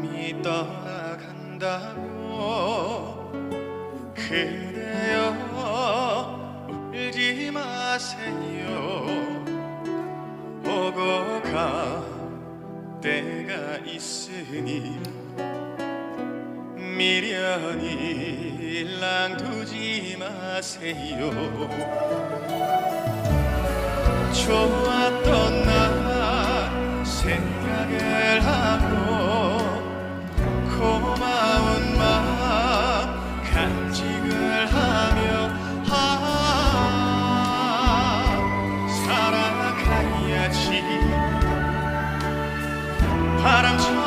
사람이 떠나간다고 그대여 울지 마세요. 오고 가 때가 있으니 미련이 랑두지 마세요. 좋았던 나 생각을 하고 parang